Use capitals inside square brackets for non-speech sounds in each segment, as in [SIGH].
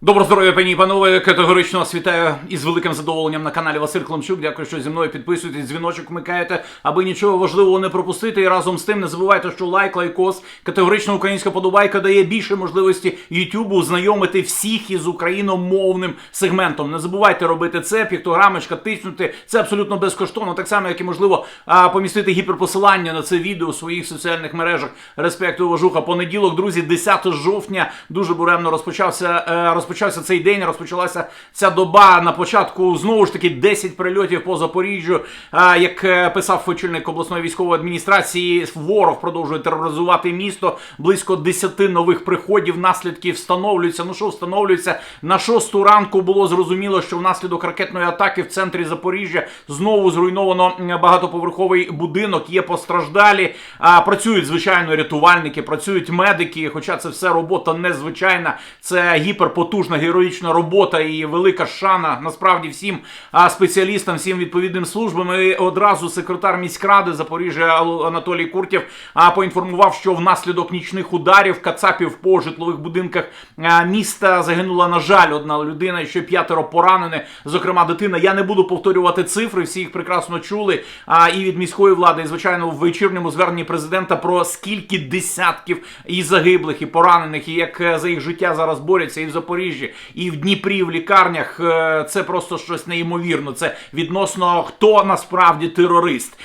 Доброго здоров'я, пані і панове. Категорично вас вітаю із великим задоволенням на каналі Василь Климчук. Дякую, що зі мною підписуєтесь, дзвіночок вмикаєте, аби нічого важливого не пропустити. І разом з тим не забувайте, що лайк, лайкос, категорично українська подобайка дає більше можливості Ютубу знайомити всіх із україномовним сегментом. Не забувайте робити це, піктограмочка, тиснути. Це абсолютно безкоштовно, так само, як і можливо помістити гіперпосилання на це відео у своїх соціальних мережах. Респекту, уважуха. Понеділок, друзі, 10 жовтня. Дуже буремно розпочався. е, розпочався цей день, розпочалася ця доба. На початку знову ж таки 10 прильотів по Запоріжжю. Як е, писав очільник обласної військової адміністрації, ворог продовжує тероризувати місто. Близько 10 нових приходів. Наслідки встановлюються. Ну що встановлюється? На шосту ранку було зрозуміло, що внаслідок ракетної атаки в центрі Запоріжжя знову зруйновано багатоповерховий будинок. Є постраждалі. Працюють звичайно рятувальники, працюють медики. Хоча це все робота незвичайна. Це гіперпотужна героїчна робота і велика шана насправді всім спеціалістам, всім відповідним службам. І одразу секретар міськради Запоріжжя Анатолій Куртєв поінформував, що внаслідок нічних ударів кацапів по житлових будинках міста загинула, на жаль, одна людина, ще п'ятеро поранені, зокрема дитина. Я не буду повторювати цифри, всі їх прекрасно чули. А, і від міської влади, і звичайно, в вечірньому зверненні президента про скільки десятків і загиблих, і поранених, і як е, за їх життя зараз борються і в Запоріжжі, і в Дніпрі, в лікарнях. Е, Це просто щось неймовірно. Це відносно хто насправді терорист.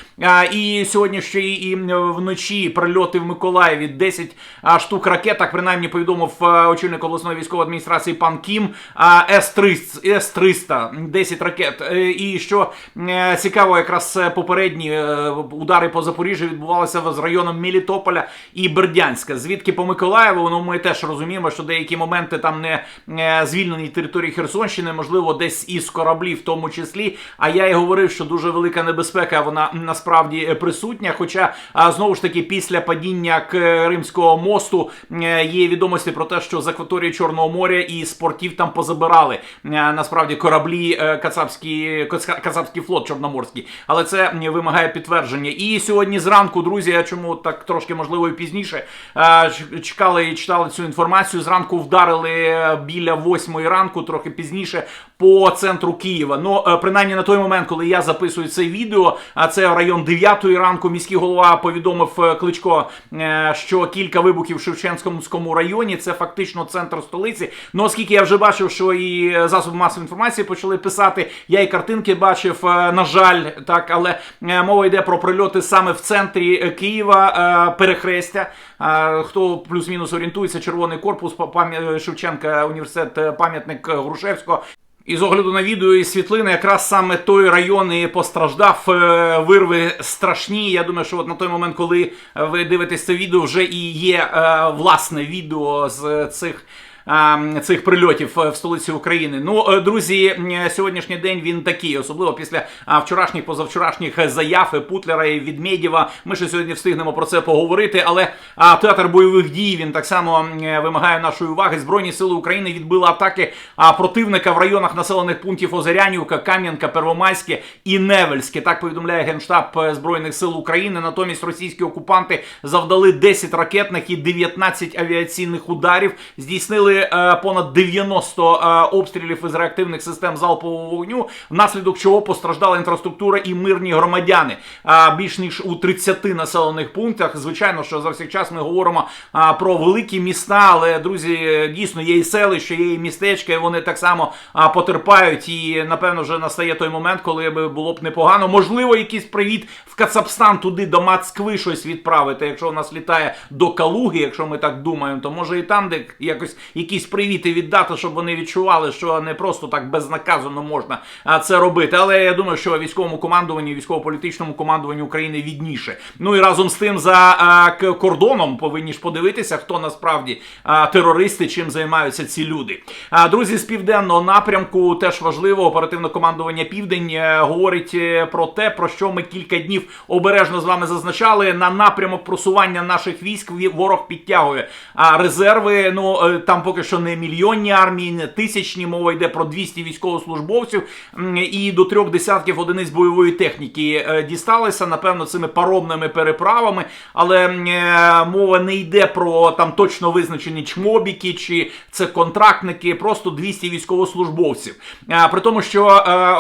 І сьогодні ще і вночі прильоти в Миколаєві 10 штук ракет, принаймні повідомив е, очільник обласної військової адміністрації пан Кім. А, С-300, С-300, 10 ракет. Е, І що цікаво, якраз попередні удари по Запоріжжю відбувалися з районом Мелітополя і Бердянська. Звідки по Миколаєву, ну ми теж розуміємо, що деякі моменти там не е, звільнені території Херсонщини, можливо, десь із кораблів, в тому числі. А я і говорив, що дуже велика небезпека вона насправді е, присутня. Хоча знову ж таки, після падіння Кримського мосту е, є відомості про те, що з акваторії Чорного моря і з портів там позабирали насправді кораблі е, Кацапський, флот Чорноморський. Але це вимагає підтвердження. І сьогодні зранку, друзі, я чому так трошки можливо і пізніше чекали і читали цю інформацію. Зранку вдарили е, біля восьмої ранку, трохи пізніше, по центру Києва. Ну, е, принаймні на той момент, коли я записую це відео, а це район 9 ранку, міський голова повідомив е, Кличко, е, що кілька вибухів в Шевченському районі це фактично центр столиці. Ну, оскільки я вже бачив, що і засоби масової інформації почали писати, я і картинки бачив, на жаль, так, але мова йде про прильоти саме в центрі Києва, перехрестя. Хто плюс-мінус орієнтується, червоний корпус Шевченка, університет, е, пам'ятник Грушевського. І з огляду на відео і світлини, якраз саме той район і постраждав. е, Вирви страшні. Я думаю, що от на той момент, коли ви дивитесь це відео, вже і є е, власне відео з цих. Цих прильотів е, в столиці України. Ну, е, друзі, сьогоднішній день він такий, особливо після вчорашніх, позавчорашніх заяв Путлера і Відмедєва. Ми ще сьогодні встигнемо про це поговорити. Але театр бойових дій він так само е, вимагає нашої уваги. Збройні сили України відбили атаки противника в районах населених пунктів Озерянівка, Кам'янка, Первомайське і Невельське. Так повідомляє генштаб збройних сил України. Натомість російські окупанти завдали 10 ракетних і 19 авіаційних ударів. Здійснили е, понад 90 е, обстрілів із реактивних систем залпового вогню, внаслідок чого постраждала інфраструктура і мирні громадяни. А більш ніж у 30 населених пунктах. Звичайно, що за всіх час ми говоримо про великі міста, але друзі, е, дійсно є і селища, є і містечка, і вони так само потерпають. І напевно вже настає той момент, коли було б непогано. Можливо, якийсь привіт в Кацапстан туди до Москви щось відправити. Якщо у нас літає до Калуги, якщо ми так думаємо, то може і там, де якось якісь привіти віддати, щоб вони відчували, що не просто так безнаказано можна це робити. Але я думаю, що військовому командуванню, військово-політичному командуванню України відніше. Ну і разом з тим за кордоном повинні ж подивитися, хто насправді терористи, чим займаються ці люди. Друзі, з південного напрямку теж важливо. Оперативне командування Південь е, говорить е, про те, про що ми кілька днів обережно з вами зазначали. На напрямок просування наших військ ворог підтягує резерви. Ну е, там поки що не мільйонні армії, не тисячні. Мова йде про 200 військовослужбовців і до трьох десятків одиниць бойової техніки е, дісталися. Напевно, цими паромними переправами, але е, мова не йде про там точно визначені чмобіки чи це контрактники, просто 200 військовослужбовців. Е, При тому, що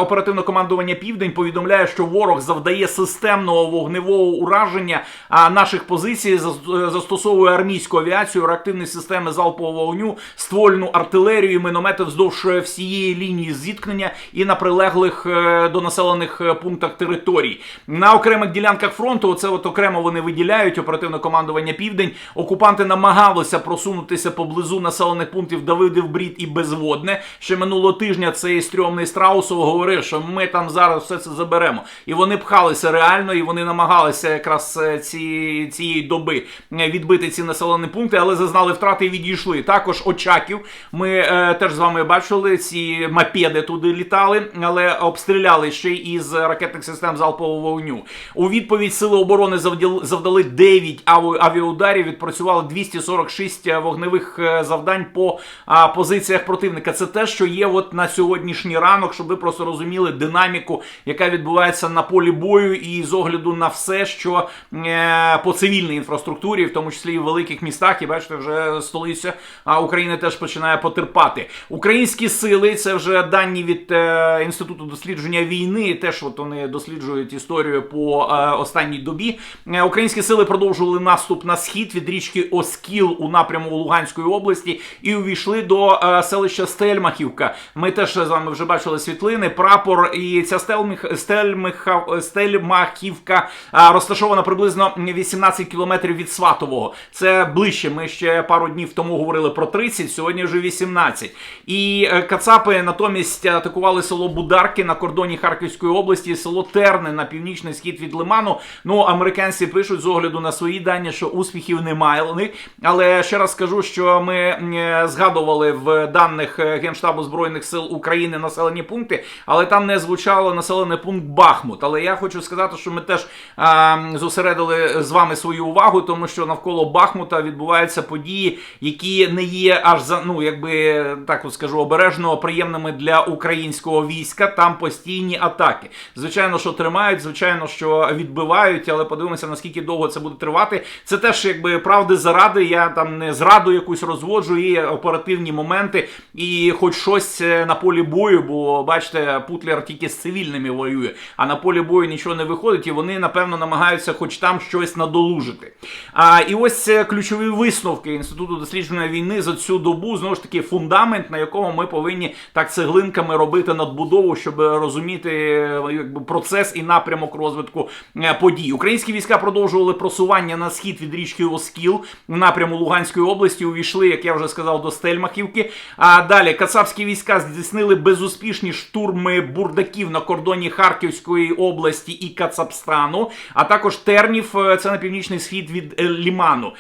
оперативне командування Південь повідомляє, що ворог завдає системного вогневого ураження наших позицій, зас- застосовує армійську авіацію, реактивні системи залпового вогню, ствольну артилерію, і міномети вздовж е, всієї лінії зіткнення і на прилеглих е, до населених е, пунктах територій. На окремих ділянках фронту, оце от окремо вони виділяють оперативне командування Південь. Окупанти намагалися просунутися поблизу населених пунктів Давидів Брід і Безводне. Ще минулого тижня цей стрьомний Страусов говорив, що ми там зараз все це заберемо. І вони пхалися реально, і вони намагалися якраз ці, цієї доби відбити ці населені пункти, але зазнали втрати і відійшли. Також Очаків. Ми е, теж з вами бачили, ці мопеди туди літали, але обстріляли ще й із ракетних систем залпового вогню. У відповідь Сили оборони завдали 9 ави- авіаударів, відпрацювали 246 вогневих е, завдань по а, позиціях противника. Це те, що є от на сьогоднішній ранок, щоб ви просто розуміли динаміку, яка відбувається на полі бою, і з огляду на все, що е, по цивільній інфраструктурі, в тому числі і в великих містах, і бачите, вже столиця а, України теж починає потерпати. Українські сили, це вже дані від е, інституту дослідження війни. Теж от вони досліджують історію по е, останній добі. Е, Українські сили продовжували наступ на схід від річки Оскіл у напряму Луганської області і увійшли до е, селища Стельмахівка. Ми теж з вами вже бачили світлини. Прапор і ця Стельмих, Стельмиха, Стельмахівка е, розташована приблизно 18 кілометрів від Сватового. Це ближче. Ми ще пару днів тому говорили про 30, сьогодні вже 18. І е, Кацапи натомість атакували село Бударки на кордоні Харківської області, село Терни на північний схід від Лиману. Ну, американці пишуть з огляду на свої дані, що успіхів немає. вони. Але ще раз скажу, що ми е, згадували в даних е, Генштабу Збройних сил України населені пункти, але там не звучало населений пункт Бахмут. Але я хочу сказати, що ми теж а, зосередили з вами свою увагу, тому що навколо Бахмута відбуваються події, які не є аж за ну, якби так от скажу, обережно приємними для українського війська. Там постійні атаки. Звичайно, що тримають, звичайно, що відбивають, але подивимося, наскільки довго це буде тривати. Це теж якби правди заради. Я там не зраду якусь розводжу, є оперативні моменти, і хоч щось е, на полі бою, бо бачите, Путлер тільки з цивільними воює, а на полі бою нічого не виходить, і вони напевно намагаються, хоч там щось надолужити. А і ось е, ключові висновки інституту дослідження війни за цю добу знову ж таки фундамент, на якому ми повинні так цеглинками робити надбудову, щоб розуміти е, якби процес і напрямок розвитку е, подій. Українські війська продовжували просування на схід від річки Оскіл в напряму Луганської області. Увійшли, як я вже сказав, до Стельмахівки. А далі кацапські війська здійснили безуспішні штурми бурдаків на кордоні Харківської області і Кацапстану, а також Тернів, е, це на північний схід від Ліману.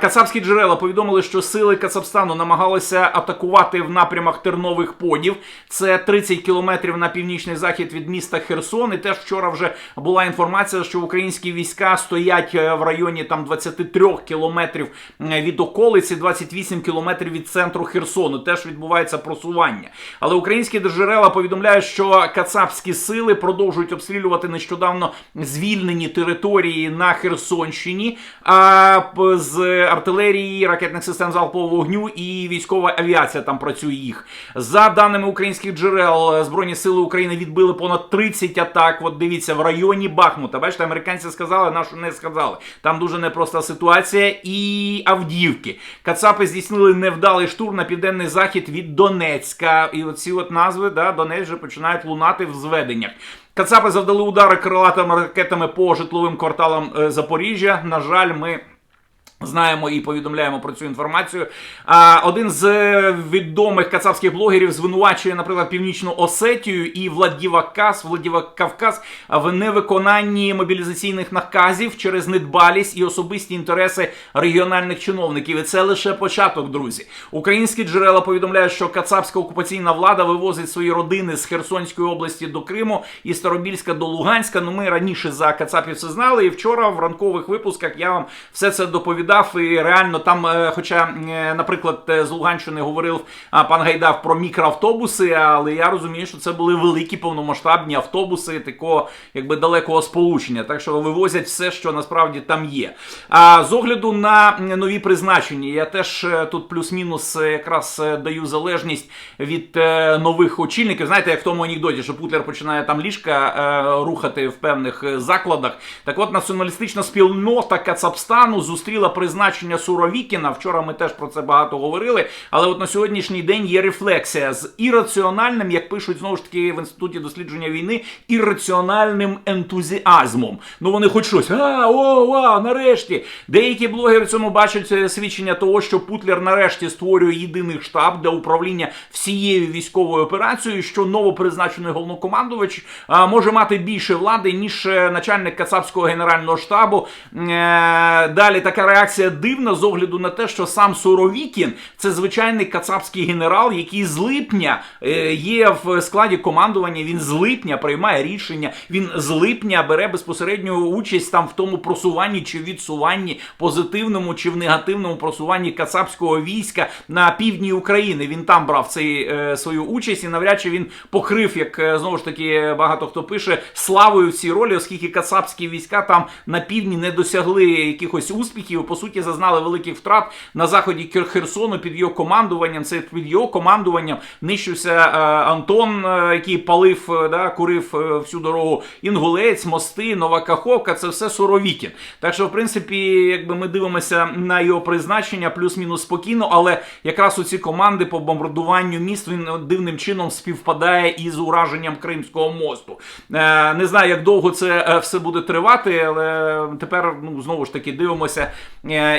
Кацапські джерела повідомили, що сили Кацапстану намагалися атакувати в напрямах Тернових подів. Це 30 кілометрів на північний захід від міста Херсон. І теж вчора вже була інформація, що українські війська стоять е, в районі там 23 кілометрів від околиці, 28 кілометрів від центру Херсону. Теж відбувається просування. Але українські джерела повідомляють, що кацапські сили продовжують обстрілювати нещодавно звільнені території на Херсонщині а, з артилерії, ракетних систем залпового вогню і військова авіація там працює їх. За даними українських джерел, Збройні сили України відбили понад 30 атак. От дивіться, в районі Бахмута. Бачите, американці сказали, нашу не сказали. Там дуже непроста ситуація. І Авдіївки. Кацапи здійснили невдалий штурм на південний захід від Донецька. І оці от назви, да, Донець вже починають лунати в зведеннях. Кацапи завдали удари крилатими ракетами по житловим кварталам е, Запоріжжя. На жаль, ми. Знаємо і повідомляємо про цю інформацію. А один з відомих кацапських блогерів звинувачує, наприклад, Північну Осетію і Владіваказ, Владівакавказ в невиконанні мобілізаційних наказів через недбалість і особисті інтереси регіональних чиновників. І це лише початок, друзі. Українські джерела повідомляють, що кацапська окупаційна влада вивозить свої родини з Херсонської області до Криму і Старобільська до Луганська. Ну ми раніше за кацапів це знали. І вчора в ранкових випусках я вам все це доповідав розповідав, і реально там, е, хоча, е, наприклад, е, з Луганщини говорив пан Гайдав про мікроавтобуси, але я розумію, що це були великі повномасштабні автобуси такого якби далекого сполучення. Так що вивозять все, що насправді там є. А з огляду на нові призначення, я теж тут плюс-мінус якраз даю залежність від нових очільників. Знаєте, як в тому анекдоті, що Путлер починає там ліжка рухати в певних закладах. Так от націоналістична спільнота Кацапстану зустріла призначення Суровікіна. Вчора ми теж про це багато говорили. Але от на сьогоднішній день є рефлексія з ірраціональним, як пишуть знову ж таки в інституті дослідження війни, ірраціональним ентузіазмом. Ну вони хоч щось. А, о, вау, нарешті. Деякі блогери цьому бачать е, свідчення того, що Путлер нарешті створює єдиний штаб для управління всією військовою операцією, що новопризначений головнокомандувач а, може мати більше влади, ніж е, начальник Кацапського генерального штабу. Е, Далі така реакція дивна з огляду на те, що сам Суровікін це звичайний кацапський генерал, який з липня е, є в складі командування. Він з липня приймає рішення. Він з липня бере безпосередню участь там в тому просуванні чи відсуванні, позитивному чи в негативному просуванні кацапського війська на півдні України. Він там брав цей е, свою участь, і навряд чи він покрив, як е, знову ж таки багато хто пише, славою в цій ролі, оскільки кацапські війська там на півдні не досягли якихось успіхів. Суті, зазнали великих втрат на заході Херсону під його командуванням. Це під його командуванням нищився е, Антон, е, який палив, е, да, курив всю дорогу. Інгулець, мости, Нова Каховка це все Суровікін. Так що, в принципі, якби ми дивимося на його призначення, плюс-мінус спокійно, але якраз у ці команди по бомбардуванню міст він дивним чином співпадає із ураженням Кримського мосту. Не знаю, як довго це все буде тривати, але тепер ну знову ж таки дивимося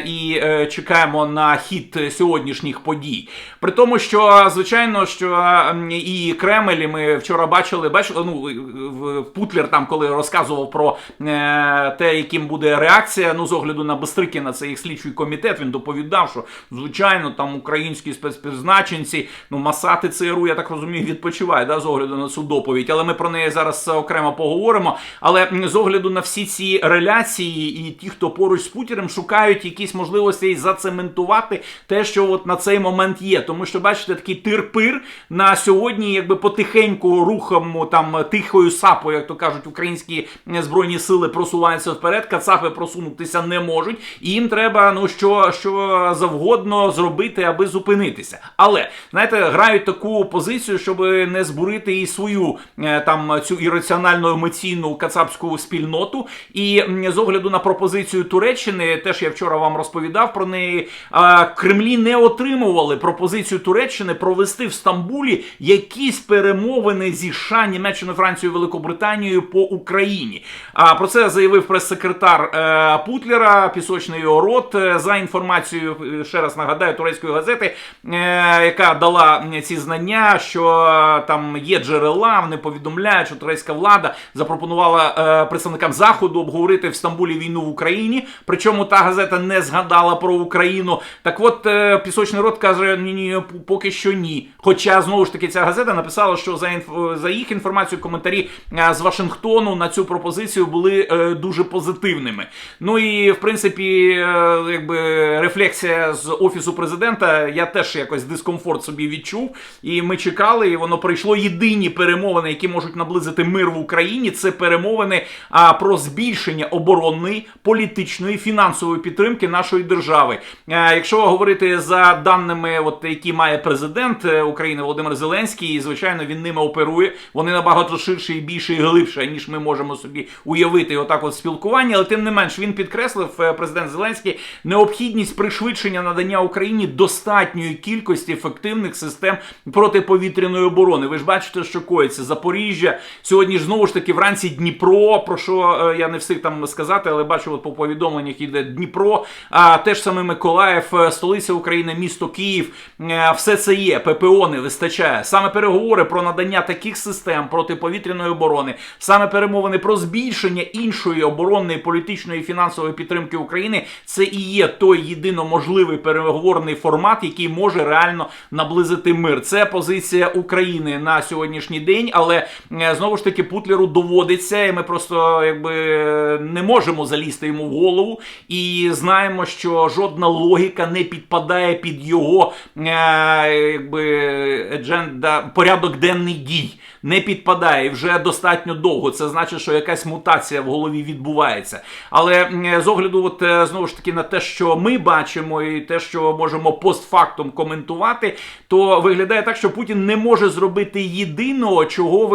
і е, чекаємо на хід сьогоднішніх подій. При тому, що звичайно, що і Кремль, ми вчора бачили, бачили, ну Путлер там, коли розказував про е, те, яким буде реакція, ну з огляду на Бестрикіна, це їх слідчий комітет. Він доповідав, що звичайно там українські спецпризначенці, ну масати ЦРУ, я так розумію, відпочиває да, з огляду на цю доповідь. Але ми про неї зараз окремо поговоримо. Але з огляду на всі ці реляції і ті, хто поруч з Путіним, шукають якісь можливості зацементувати те, що от на цей момент є. Тому що бачите, такий тир-пир на сьогодні, якби потихеньку рухом там тихою сапою, як то кажуть, українські е, збройні сили просуваються вперед. Кацапи просунутися не можуть, і їм треба ну що, що завгодно зробити, аби зупинитися. Але знаєте, грають таку позицію, щоб не збурити і свою е, там цю ірраціональну емоційну кацапську спільноту. І з огляду на пропозицію Туреччини, теж я вчора вам розповідав про неї. Кремлі не отримували пропозицію Туреччини провести в Стамбулі якісь перемовини зі США, Німеччиною, Францією, Великобританією по Україні. А про це заявив прес-секретар е, Путлера, пісочний його рот. Е, За інформацією, е, ще раз нагадаю, турецької газети, яка дала ці знання, що там є джерела, вони повідомляють, що турецька влада запропонувала представникам заходу обговорити в Стамбулі війну в Україні. Причому та газета не згадала про Україну. Так от е, пісочний рот каже: ні, ні, поки що ні. Хоча знову ж таки ця газета написала, що за інф... за їх інформацією, коментарі е, з Вашингтону на цю пропозицію були е, дуже позитивними. Ну і в принципі, якби рефлексія з офісу президента, я теж якось дискомфорт собі відчув. І ми чекали, і воно прийшло. Єдині перемовини, які можуть наблизити мир в Україні, це перемовини про збільшення оборонної, політичної, фінансової підтримки нашої держави. Е, Якщо говорити за даними, от які має президент е, України Володимир Зеленський, і звичайно він ними оперує. Вони набагато ширше і більше і глибше, ніж ми можемо собі уявити отак от спілкування. Але тим не менш він підкреслив е, президент Зеленський необхідність пришвидшення надання Україні достатньої кількості ефективних систем протиповітряної оборони. Ви ж бачите, що коїться Запоріжжя. Сьогодні ж знову ж таки вранці Дніпро. Про що я не встиг там сказати, але бачу, от по повідомленнях йде Дніпро. А теж саме Миколаїв, е, столиця України, місто Київ. Е, Все це є. ППО не вистачає. Саме переговори про надання таких систем протиповітряної оборони, саме перемовини про збільшення іншої оборонної, політичної і фінансової підтримки України. Це і є той єдино можливий переговорний формат, який може реально наблизити мир. Це позиція України на сьогоднішній день, але е, знову ж таки Путлеру доводиться, і ми просто якби не можемо залізти йому в голову і знаємо, що жодна логіка не підпадає під його е, якби, едженда, порядок денний дій. Не підпадає вже достатньо довго. Це значить, що якась мутація в голові відбувається. Але з огляду, от е, знову ж таки, на те, що ми бачимо, і те, що можемо постфактум коментувати, то виглядає так, що Путін не може зробити єдиного, чого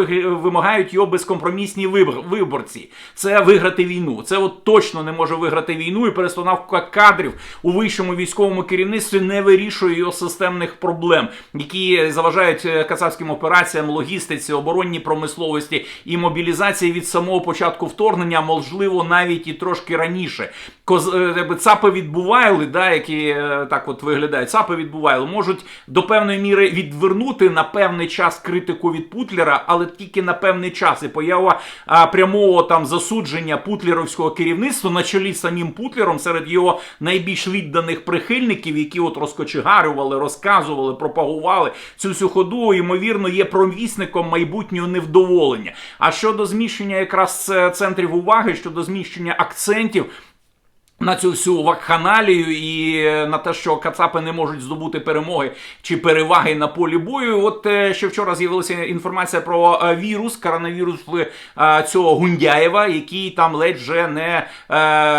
вимагають його безкомпромісні виборці. Це виграти війну. Це от точно не може виграти війну, і перестановка кадрів у вищому військовому керівництві не вирішує його системних проблем, які заважають е, кацапським операціям, логістиці, оборонній промисловості і мобілізації від самого початку вторгнення, можливо, навіть і трошки раніше. Коз, е, ЦАПи відбували, да, які е, так от виглядають, ЦАПи відбували, можуть до певної міри відвернути на певний час критику від Путлера, але тільки на певний час. І поява а, прямого там засудження путлеровського керівництва на чолі з самим Путлером серед його найбільш відданих прихильників, які от розкочегарювали, розказували, пропагували цю всю ходу, ймовірно, є провісником майбутнього невдоволення. А щодо зміщення якраз е, центрів уваги, щодо зміщення акцентів. На цю всю вакханалію і е, на те, що Кацапи не можуть здобути перемоги чи переваги на полі бою. От е, ще вчора з'явилася інформація про е, вірус, коронавірус цього Гундяєва, який там ледь вже не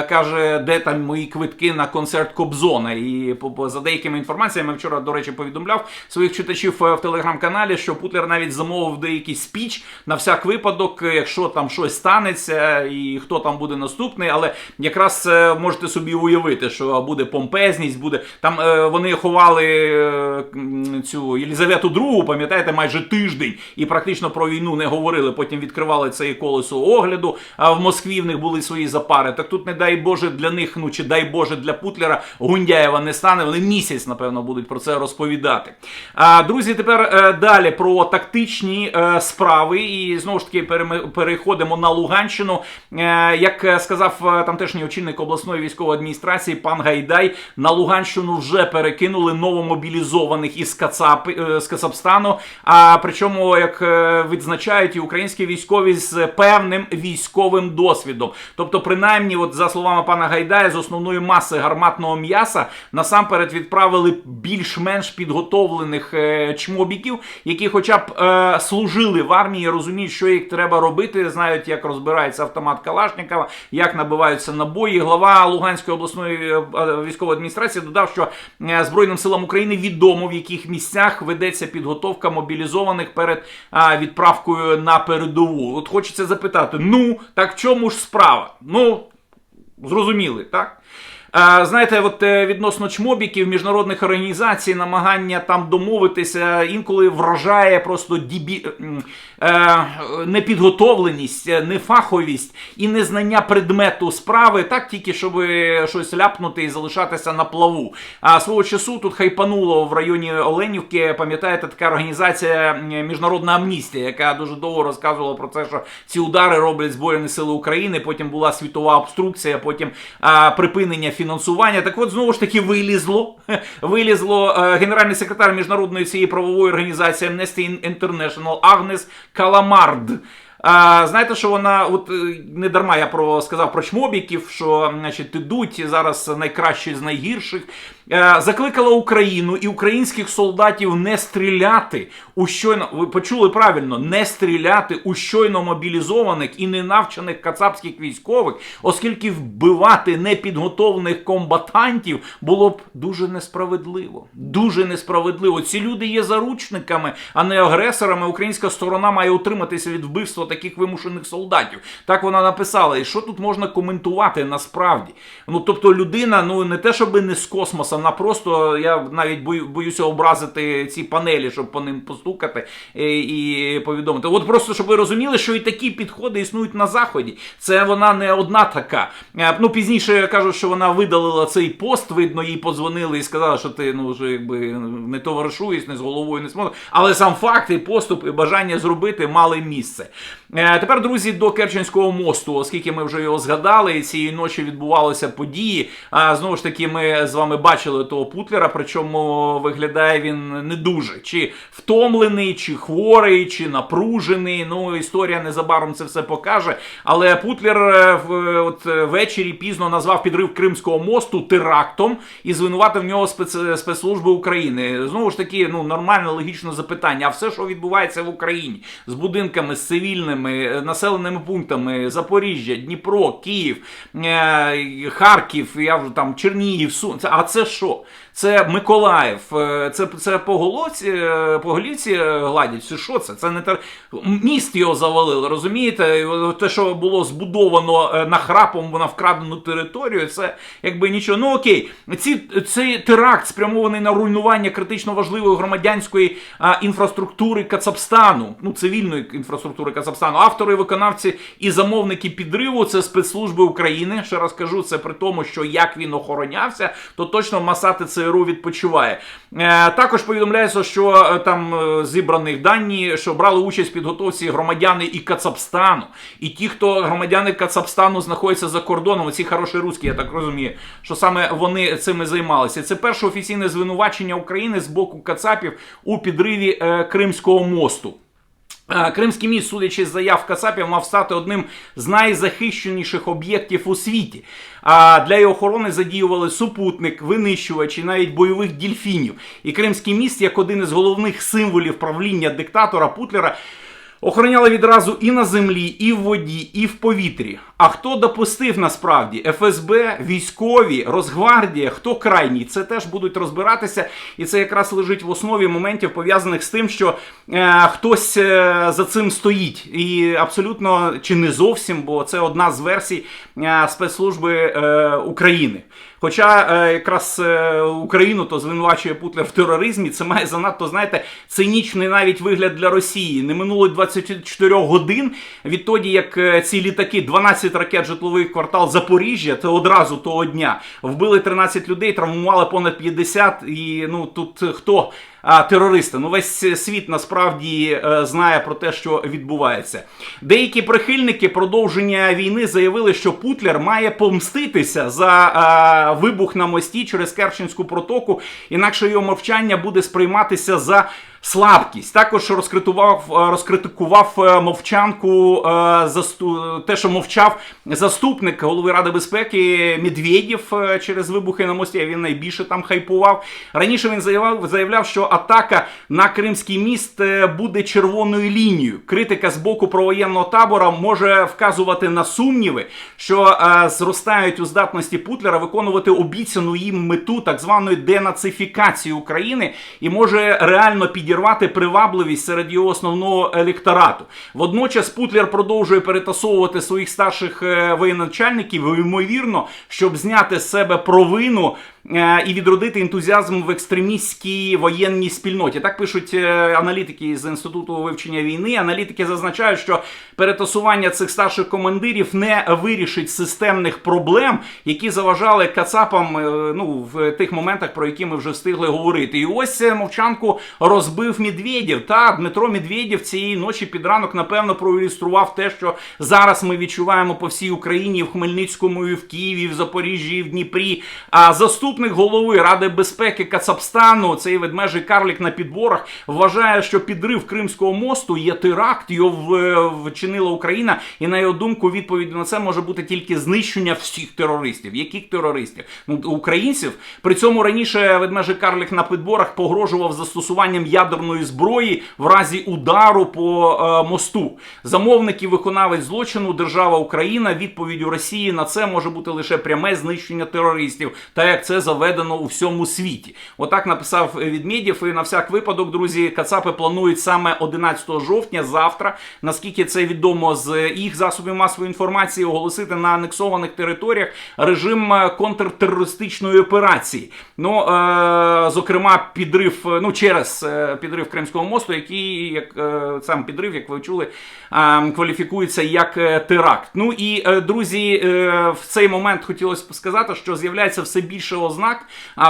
каже, де там мої квитки на концерт Кобзона. І за деякими інформаціями вчора, до речі, повідомляв своїх читачів в телеграм-каналі, що Путлер навіть замовив деякий спіч на всяк випадок, якщо там щось станеться, і хто там буде наступний. Але якраз е, можете собі уявити, що буде помпезність, буде там е, вони ховали е, цю Єлізавету II, пам'ятаєте, майже тиждень, і практично про війну не говорили. Потім відкривали це колесо огляду. А в Москві в них були свої запари. Так тут, не дай Боже, для них, ну чи дай Боже для Путлера Гундяєва не стане. Вони місяць, напевно, будуть про це розповідати. А друзі, тепер е, далі про тактичні е, справи. І знову ж таки переходимо на Луганщину. Е, як сказав е, тамтешній очільник обласної військової адміністрації пан Гайдай, на Луганщину вже перекинули новомобілізованих із Кацап, е, з Кацапстану. А причому, як е, відзначають і українські військові з певним військовим досвідом. Тобто, принаймні, от за словами пана Гайдая, з основної маси гарматного м'яса насамперед відправили більш-менш підготовлених е, чмобіків, які, хоча б е, служили в армії, розуміють, що їх треба робити, знають, як розбирається автомат Калашникова, як набиваються набої. Глава Луганської обласної е, військової адміністрації додав, що е, Збройним силам України відомо в яких місцях ведеться підготовка мобілізованих перед відправкою на передову. От хочеться запитати: ну так в чому ж справа? Ну зрозуміли, так? Знаєте, от е, відносно чмобіків, міжнародних організацій, намагання там домовитися інколи вражає просто дібі... е, непідготовленість, е, нефаховість і незнання предмету справи, так тільки щоб щось ляпнути і залишатися на плаву. А свого часу тут хайпануло в районі Оленівки, пам'ятаєте, така організація Міжнародна амністія, яка дуже довго розказувала про це, що ці удари роблять Збройні Сили України. Потім була світова обструкція, потім а, припинення фінансування. Так от знову ж таки вилізло. [LAUGHS] Вилізло е, генеральний секретар міжнародної цієї правової організації Amnesty International Агнес Каламард. А, знаєте, що вона, от е, не дарма я про сказав про чмобіків, що значить, ідуть зараз найкращі з найгірших. Е, закликала Україну і українських солдатів не стріляти у щойно. Ви почули правильно, не стріляти у щойно мобілізованих і ненавчених кацапських військових, оскільки вбивати непідготовлених комбатантів було б дуже несправедливо. Дуже несправедливо. Ці люди є заручниками, а не агресорами. Українська сторона має утриматися від вбивства таких вимушених солдатів. Так вона написала. І що тут можна коментувати насправді? Ну тобто, людина, ну не те, щоб не з космоса, вона просто я навіть бою, боюся образити ці панелі, щоб по ним постукати е, і повідомити. От просто щоб ви розуміли, що і такі підходи існують на заході. Це вона не одна така. Е, Ну пізніше кажуть, що вона видалила цей пост. Видно, їй подзвонили і сказали, що ти ну вже якби не товаришуєш, не з головою не смотриш. Але сам факт і поступ і бажання зробити мали місце. Е, Тепер, друзі, до Керченського мосту, оскільки ми вже його згадали, цієї ночі відбувалися події. Знову ж таки, ми з вами бачили. Бачили того Путлера, причому виглядає він не дуже. Чи втомлений, чи хворий, чи напружений. Ну, історія незабаром це все покаже. Але Путлер е, от, е, ввечері пізно назвав підрив Кримського мосту терактом і звинуватив в нього спец, спецслужби України. Знову ж таки, ну нормальне логічне запитання. А все, що відбувається в Україні з будинками, з цивільними е, населеними пунктами, Запоріжжя, Дніпро, Київ, Харків, я вже там Чернігів, Сум. А це що? Це Миколаїв, е, це, це по голоці, е, голівці е, гладять. Це що це? Це не те міст його завалили, розумієте? Те, що було збудовано нахрапом на вкрадену територію, це якби нічого. Ну окей, ці, цей теракт спрямований на руйнування критично важливої громадянської а, інфраструктури Кацапстану, ну цивільної інфраструктури Кацапстану. Автори, виконавці і замовники підриву це спецслужби України. Ще раз кажу, це при тому, що як він охоронявся, то точно Масати ЦРУ відпочиває. Е, також повідомляється, що е, там е, зібраних дані, що брали участь в підготовці громадяни і Кацапстану. І ті, хто громадяни Кацапстану знаходяться за кордоном, ці хороші русські, я так розумію, що саме вони цими займалися. Це перше офіційне звинувачення України з боку Кацапів у підриві Кримського мосту. Е, Кримський міст, судячи з заяв Касапів, мав стати одним з найзахищеніших об'єктів у світі. А для його охорони задіювали супутник, винищувачі, навіть бойових дільфінів. І Кримський міст, як один із головних символів правління диктатора Путлера, охороняли відразу і на землі, і в воді, і в повітрі. А хто допустив насправді ФСБ, військові, Росгвардія, хто крайній? Це теж будуть розбиратися, і це якраз лежить в основі моментів пов'язаних з тим, що е, хтось е, за цим стоїть, і абсолютно чи не зовсім, бо це одна з версій е, спецслужби е, України. Хоча е, якраз е, Україну то звинувачує Путлер в тероризмі, це має занадто, знаєте, цинічний навіть вигляд для Росії. Не минуло 24 годин відтоді, як е, ці літаки, 12 ракет житловий квартал Запоріжжя, це одразу того дня вбили 13 людей, травмували понад 50. І ну тут хто? А, терористи. Ну, весь світ насправді е, знає про те, що відбувається. Деякі прихильники продовження війни заявили, що Путлер має помститися за вибух на мості через Керченську протоку, інакше його мовчання буде сприйматися за. Слабкість також розкритував, е, розкритикував е, мовчанку е, засту, те, що мовчав заступник голови Ради безпеки Медведєв через вибухи на мості. Він найбільше там хайпував. Раніше він заявляв, заявляв, що атака на Кримський міст буде червоною лінією. Критика з боку провоєнного табора може вказувати на сумніви, що зростають у здатності Путлера виконувати обіцяну їм мету так званої денацифікації України і може реально підірвати привабливість серед його основного електорату. Водночас Путлер продовжує перетасовувати своїх старших е, воєначальників, ймовірно, щоб зняти з себе провину е, і відродити ентузіазм в екстремістській воєнній спільноті. Так пишуть е, аналітики з інституту вивчення війни. Аналітики зазначають, що перетасування цих старших командирів не вирішить системних проблем, які заважали Кацапам ну, в тих моментах, про які ми вже встигли говорити. І ось мовчанку розбив Медведєв. Та Дмитро Медведєв цієї ночі під ранок, напевно, проілюстрував те, що зараз ми відчуваємо по всій Україні, в Хмельницькому, і в Києві, і в Запоріжжі, і в Дніпрі. А заступник голови Ради безпеки Кацапстану, цей ведмежий карлік на підборах, вважає, що підрив Кримського мосту є теракт, його вчинила Україна, і на його думку, відповідь на це може бути тільки знищення всіх терористів. Яких терористів? Ну українців. При цьому раніше ведмежий карлік на підборах погрожував застосуванням ядерної зброї в разі удару по е, мосту. Замовник і виконавець злочину держава Україна. Відповіддю Росії на це може бути лише пряме знищення терористів, та як це заведено у всьому світі. Отак написав Відмєдєв. І на всяк випадок, друзі, Кацапи планують саме 11 жовтня, завтра, наскільки це відомо з їх засобів масової інформації, оголосити на анексованих територіях режим е, контртерористичної операції. Ну, е, зокрема, підрив е, ну через підрив Кримського мосту, який як е, сам підрив, як ви чули, кваліфікується як е, теракт. Ну і е, друзі, в цей момент хотілося б сказати, що з'являється все більше ознак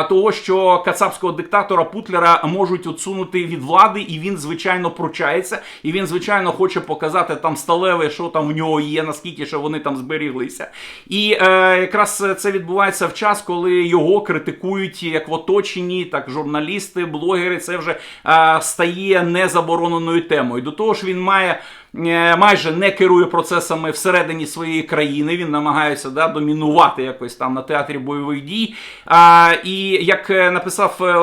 того, що кацапського диктатора Путлера можуть відсунути від влади, і він звичайно пручається, і він звичайно хоче показати там сталеве, що там в нього є, наскільки що вони там зберіглися. І е, якраз це відбувається в час, коли його критикують як в оточенні, так журналісти, блогери. Це вже стає незабороненою темою. До того ж, він має. е, Майже не керує процесами всередині своєї країни. Він намагається да, домінувати якось там на театрі бойових дій. А, і як е, написав е,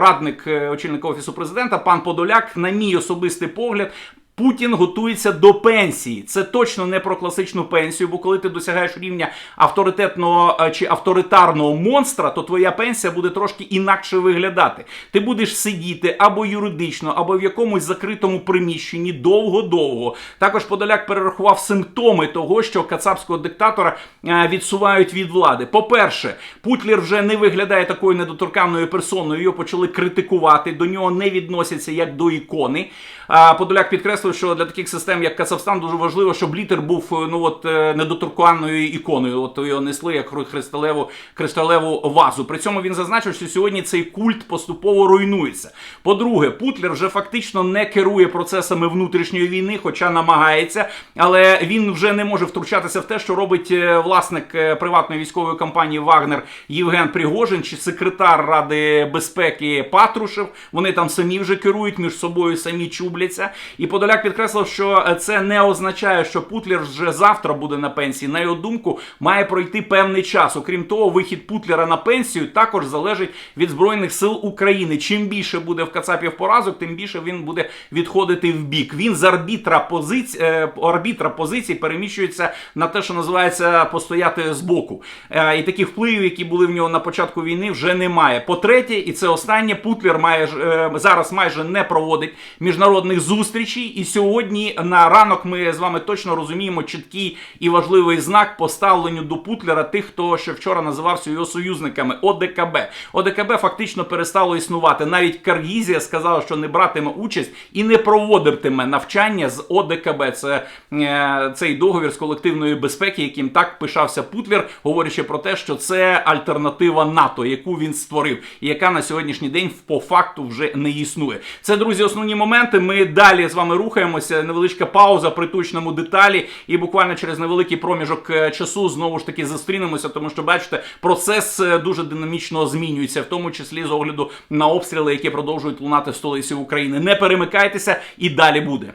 радник очільника офісу президента, пан Подоляк, на мій особистий погляд. Путін готується до пенсії. Це точно не про класичну пенсію, бо коли ти досягаєш рівня авторитетного е, чи авторитарного монстра, то твоя пенсія буде трошки інакше виглядати. Ти будеш сидіти або юридично, або в якомусь закритому приміщенні довго-довго. Також Подоляк перерахував симптоми того, що кацапського диктатора е, відсувають від влади. По-перше, Путлер вже не виглядає такою недоторканною персоною. Його почали критикувати. До нього не відносяться як до ікони. Подоляк підкреслив, що для таких систем, як Казахстан, дуже важливо, щоб літер був е, ну от е, недоторканною іконою. От його несли як кристалеву, кристалеву вазу. При цьому він зазначив, що сьогодні цей культ поступово руйнується. По-друге, Путлер вже фактично не керує процесами внутрішньої війни, хоча намагається, але він вже не може втручатися в те, що робить е, власник приватної військової компанії Вагнер Євген Пригожин чи секретар Ради безпеки Патрушев. Вони там самі вже керують між собою, самі чубляться. І Подоляк підкреслив, що е, це не означає, що Путлер вже завтра буде на пенсії. На його думку, має пройти певний час. Окрім того, вихід Путлера на пенсію також залежить від збройних сил України. Чим більше буде в Кацапів поразок, тим більше він буде відходити в бік. Він з арбітра позицій, арбітра позицій переміщується на те, що називається постояти збоку. Е, І таких впливів, які були в нього на початку війни, вже немає. По-третє, і це останнє, Путлер має е, зараз майже не проводить міжнародних зустрічей. І сьогодні на ранок ми з вами точно розуміємо чіткий і важливий знак поставленню до Путлера тих, хто ще вчора називався його союзниками ОДКБ. ОДКБ фактично перестало існувати. Навіть Каргізія сказала, що не братиме участь і не проводитиме навчання з ОДКБ. Це е, цей договір з колективної безпеки, яким так пишався Путлер, говорячи про те, що це альтернатива НАТО, яку він створив, і яка на сьогоднішній день по факту вже не існує. Це друзі, основні моменти. Ми далі з вами рухаємося. Невеличка пауза при точному деталі, і буквально через невеликий проміжок е, часу знову ж таки зустрінемося, тому що бачите, процес е, дуже динамічно змінюється, в тому числі з огляду на обстріли, які продовжують лунати в столиці України. Не перемикайтеся, і далі буде.